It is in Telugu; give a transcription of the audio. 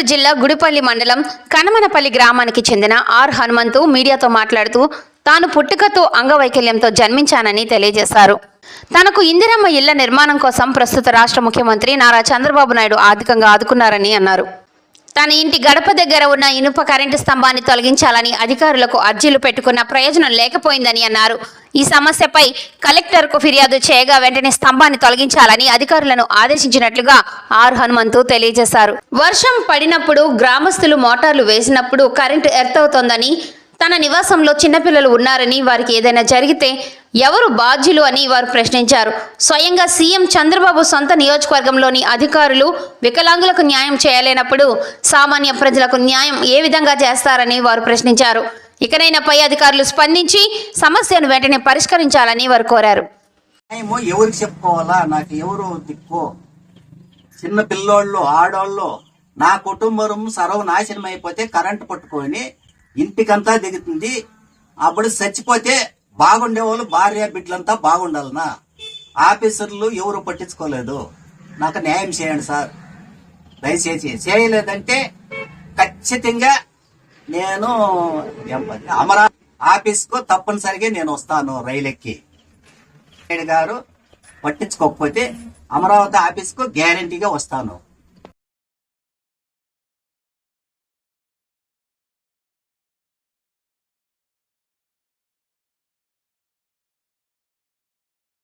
జిల్లా గుడిపల్లి మండలం కనమనపల్లి గ్రామానికి చెందిన ఆర్ హనుమంతు మీడియాతో మాట్లాడుతూ తాను పుట్టుకతో అంగవైకల్యంతో జన్మించానని తెలియజేశారు. తనకు ఇందిరమ్మ ఇళ్ళ నిర్మాణం కోసం ప్రస్తుత రాష్ట్ర ముఖ్యమంత్రి నారా చంద్రబాబు నాయుడు ఆర్థికంగా ఆదుకున్నారని అన్నారు. తన ఇంటి గడప దగ్గర ఉన్న ఇనుప కరెంటు స్తంభాన్ని తొలగించాలని అధికారులకు అర్జీలు పెట్టుకున్న ప్రయోజనం లేకపోయిందని అన్నారు. ఈ సమస్యపై కలెక్టర్కు ఫిర్యాదు చేయగా వెంటనే స్తంభాన్ని తొలగించాలని అధికారులను ఆదేశించినట్లుగా ఆర్ హనుమంతు తెలియజేశారు. వర్షం పడినప్పుడు గ్రామస్తులు మోటార్లు వేసినప్పుడు కరెంటు ఎర్త్ అవుతోందని తన నివాసంలో చిన్నపిల్లలు ఉన్నారని వారికి ఏదైనా జరిగితే ఎవరు బాధ్యులు అని వారు ప్రశ్నించారు. స్వయంగా సీఎం చంద్రబాబు సొంత నియోజకవర్గంలోని అధికారులు వికలాంగులకు న్యాయం చేయలేనప్పుడు సామాన్య ప్రజలకు న్యాయం ఏ విధంగా చేస్తారని వారు ప్రశ్నించారు. ఇకనైనా పై అధికారులు స్పందించి సమస్యను వెంటనే పరిష్కరించాలని వారు కోరారు. న్యాయము ఎవరికి చెప్పుకోవాలా? నాకు ఎవరు దిక్కు. చిన్న పిల్లోళ్ళు ఆడోళ్ళు నా కుటుంబం సర్వనాశనం అయిపోతే కరెంటు పట్టుకొని ఇంటికంతా దిగుతుంది. అప్పుడు చచ్చిపోతే బాగుండే వాళ్ళు భార్య బిడ్డలంతా బాగుండాలనా? ఆఫీసర్లు ఎవరు పట్టించుకోలేదు. నాకు న్యాయం చేయండి సార్. దయచేసి చేయలేదంటే ఖచ్చితంగా నేను ఏం ఆఫీస్ అమరా ఆఫీస్కు తప్పనిసరిగా నేను వస్తాను రైలు ఎక్కి గారు పట్టించుకోకపోతే అమరావతి ఆఫీస్కు గ్యారంటీగా వస్తాను.